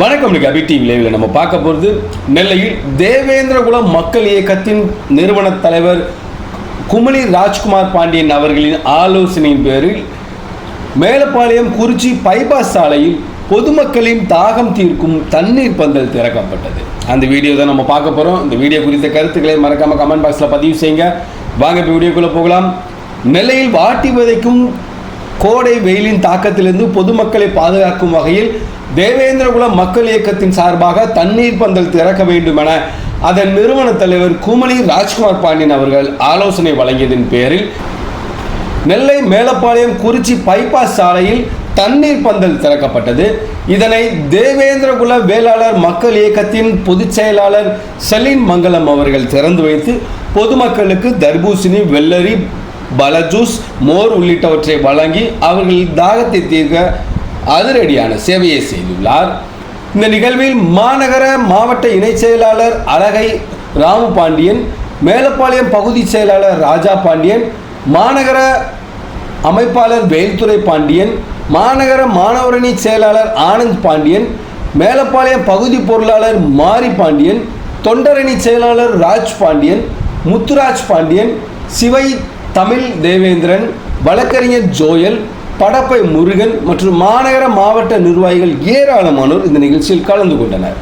வணக்கம் அபி டிவி லைவில் நம்ம பார்க்க போகிறது நெல்லையில் தேவேந்திரகுலம் மக்கள் இயக்கத்தின் நிறுவன தலைவர் குமளி ராஜ்குமார் பாண்டியன் அவர்களின் ஆலோசனையின் பேரில் மேலப்பாளையம் குறிச்சி பைபாஸ் சாலையில் பொதுமக்களின் தாகம் தீர்க்கும் தண்ணீர் பந்தல் திறக்கப்பட்டது. அந்த வீடியோ தான் நம்ம பார்க்க போகிறோம் இந்த வீடியோ குறித்த கருத்துக்களை மறக்காமல் கமெண்ட் பாக்ஸில் பதிவு செய்யுங்க. வாங்க இப்போ வீடியோக்குள்ளே போகலாம். நெல்லையில் வாட்டி விதைக்கும் கோடை வெயிலின் தாக்கத்திலிருந்து பொதுமக்களை பாதுகாக்கும் வகையில் தேவேந்திரகுல மக்கள் இயக்கத்தின் சார்பாக தண்ணீர் பந்தல் திறக்க வேண்டும் என அதன் நிறுவன தலைவர் குமளி ராஜ்குமார் பாண்டியன் அவர்கள் ஆலோசனை வழங்கியதன் பேரில் நெல்லை மேலப்பாளையம் குறிச்சி பைபாஸ் சாலையில் தண்ணீர் பந்தல் திறக்கப்பட்டது. இதனை தேவேந்திரகுல வேளாளர் மக்கள் இயக்கத்தின் பொதுச் செயலாளர் செலின் மங்கலம் அவர்கள் திறந்து வைத்து பொதுமக்களுக்கு தர்பூசணி வெள்ளரி பலஜூஸ் மோர் உள்ளிட்டவற்றை வழங்கி அவர்கள் தாகத்தை தீர்க்க அதிரடியான சேவையை செய்துள்ளார். இந்த நிகழ்வில் மாநகர மாவட்ட இணைச் செயலாளர் அழகை ராமு பாண்டியன் மேலப்பாளையம் பகுதி செயலாளர் ராஜா பாண்டியன் மாநகர அமைப்பாளர் வேல்துறை பாண்டியன் மாநகர மாணவரணி செயலாளர் ஆனந்த் பாண்டியன் மேலப்பாளையம் பகுதி பொருளாளர் மாரி பாண்டியன் தொண்டரணி செயலாளர் ராஜ் பாண்டியன் முத்துராஜ் பாண்டியன் சிவை தமிழ் தேவேந்திரன் வழக்கறிஞர் ஜோயல் படப்பை முருகன் மற்றும் மாநகர மாவட்ட நிர்வாகிகள் ஏராளமானோர் இந்த நிகழ்ச்சியில் கலந்து கொண்டனர்.